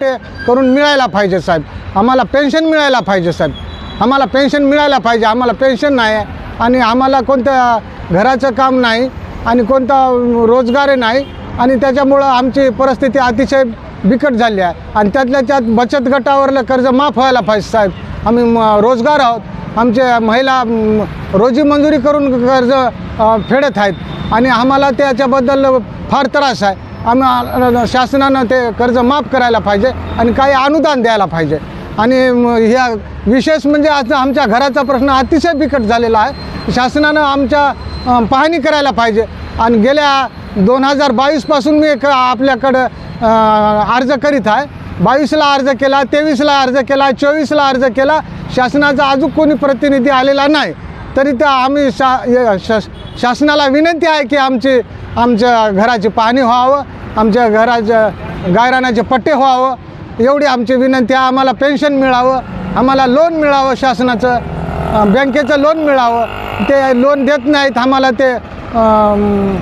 ते करून मिळायला पाहिजे साहेब. आम्हाला पेन्शन मिळायला पाहिजे साहेब. आम्हाला पेन्शन मिळायला पाहिजे. आम्हाला पेन्शन नाही आहे आणि आम्हाला कोणत्या घराचं काम नाही आणि कोणता रोजगार नाही आणि त्याच्यामुळं आमची परिस्थिती अतिशय बिकट झाली आहे. आणि त्यातल्या त्यात बचत गटावरलं कर्ज माफ व्हायला पाहिजे साहेब. आम्ही म रोजगार आहोत. आमचे महिला रोजी मंजुरी करून कर्ज फेडत आहेत. आणि आम्हाला त्याच्याबद्दल फार त्रास आहे. आम्ही शासनानं ते कर्ज माफ करायला पाहिजे आणि काही अनुदान द्यायला पाहिजे. आणि ह्या विशेष म्हणजे आज आमच्या घराचा प्रश्न अतिशय बिकट झालेला आहे. शासनानं आमच्या पाहणी करायला पाहिजे. आणि गेल्या दोन हजार बावीसपासून मी एक आपल्याकडं अर्ज करीत आहे. बावीसला अर्ज केला तेवीसला अर्ज केला चोवीसला अर्ज केला. शासनाचा अजून कोणी प्रतिनिधी आलेला नाही. तरी तर आम्ही शा शा- शासनाला विनंती आहे की आमची आमच्या घराची पाहणी व्हावं आमच्या घराच्या गायरानाचे पट्टे व्हावं. एवढी आमची विनंती आहे आम्हाला पेन्शन मिळावं आम्हाला लोन मिळावं शासनाचं बँकेचं लोन मिळावं. ते लोन देत नाहीत आम्हाला ते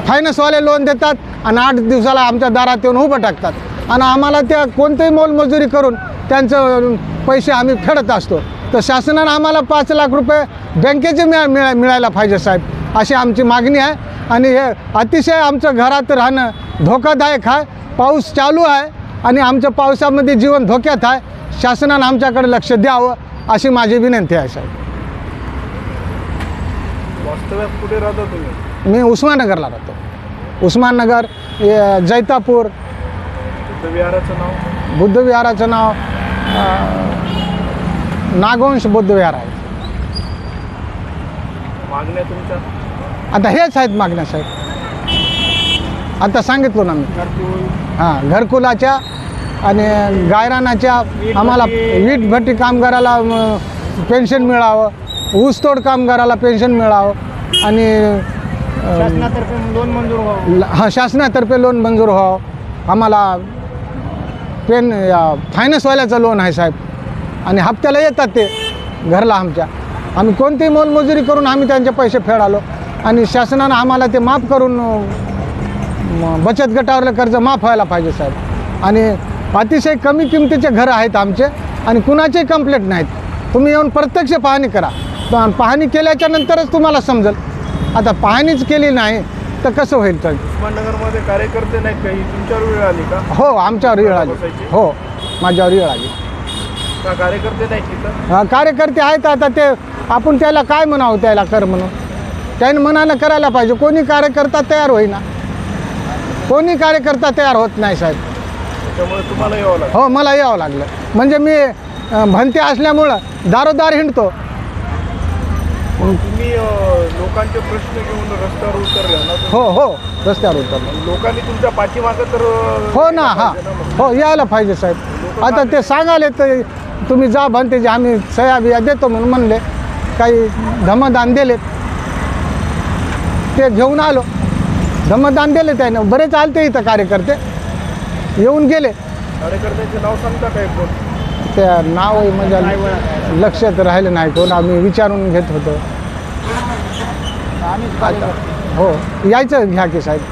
फायनान्सवाले लोन देतात आणि आठ दिवसाला आमच्या दारात येऊन उभं टाकतात. आणि आम्हाला त्या कोणतंही मोलमजुरी करून त्यांचं पैसे आम्ही फेडत असतो. तर शासनानं आम्हाला पाच लाख रुपये बँकेचे मिळा मिळा मिळायला पाहिजे साहेब अशी आमची मागणी आहे. आणि हे अतिशय आमचं घरात राहणं धोकादायक आहे. पाऊस चालू आहे आणि आमच्या पावसामध्ये जीवन धोक्यात आहे. शासनानं आमच्याकडे लक्ष द्यावं अशी माझी विनंती आहे साहेब. वास्तव्यात कुठे राहता तुम्ही? मी उस्माननगरला राहतो. उस्माननगर जैतापूर बुद्ध विहाराचं नाव? बुद्धविहाराचं नाव नागवंश बुद्धविहार आहे. मागण्या तुमच्या? आता हेच आहेत मागण्या साहेब. आता सांगितलो ना मी. हां घरकुलाच्या आणि गायरानाच्या आम्हाला वीट भट्टी कामगाराला पेन्शन मिळावं ऊसतोड कामगाराला पेन्शन मिळावं आणि शासनातर्फे लोन मंजूर व्हावं. हा शासनातर्फे लोन मंजूर व्हावं. आम्हाला पेन फायनान्सवाल्याचं लोन आहे साहेब. आणि हप्त्याला येतात ते घरला आमच्या. आम्ही कोणतीही मोलमजुरी करून आम्ही त्यांचे पैसे फेडालो. आणि शासनानं आम्हाला ते माफ करून बचत गटावरलं कर्ज माफ व्हायला पाहिजे साहेब. आणि अतिशय कमी किमतीचे घरं आहेत आमचे आणि कुणाचेही कंप्लेंट नाहीत. तुम्ही येऊन प्रत्यक्ष पाहणी करा. पण पाहणी केल्याच्या नंतरच तुम्हाला समजेल. आता पाहणीच केली नाही तर कसं होईल तर उस्माननगरमध्ये कार्यकर्ते नाहीत काही? तुमच्यावर वेळ आली का? हो आमच्यावर येळ आली. हो माझ्यावर येळ आली. कार्यकर्ते नाहीत तिथं? हा, कार्यकर्ते आहेत आता ते. आपण त्याला काय म्हणावं त्याला कर म्हणून? त्याने मनानं करायला पाहिजे. कोणी कार्यकर्ता तयार होईना. कोणी कार्यकर्ता तयार होत नाही साहेब. हो मला यावं लागलं. म्हणजे मी भंते असल्यामुळं दारोदार हिंडतो. तुम्ही लोकांचे प्रश्न घेऊन रस्त्यावर उतरले ना हो हो रस्त्यावर उतरलो. लोकांनी तुमच्या पाठीमागं तर हो ना हा. हो यायला पाहिजे साहेब. आता ते सांगाले तर तुम्ही जा भंतेचे आम्ही सह्या बिया देतो म्हणून म्हणले. काही धमदान दिलेत. ते घेऊन आलो. धमदान दिले त्यानं. बरेच आलते इथं कार्यकर्ते. येऊन गेले. कार्यकर्त्यांचे नाव सांगता काय कोण त्या नाव म्हणजे लक्षात राहिलं नाही कोण. आम्ही विचारून घेत होतो. आता हो यायचं घ्या की साहेब.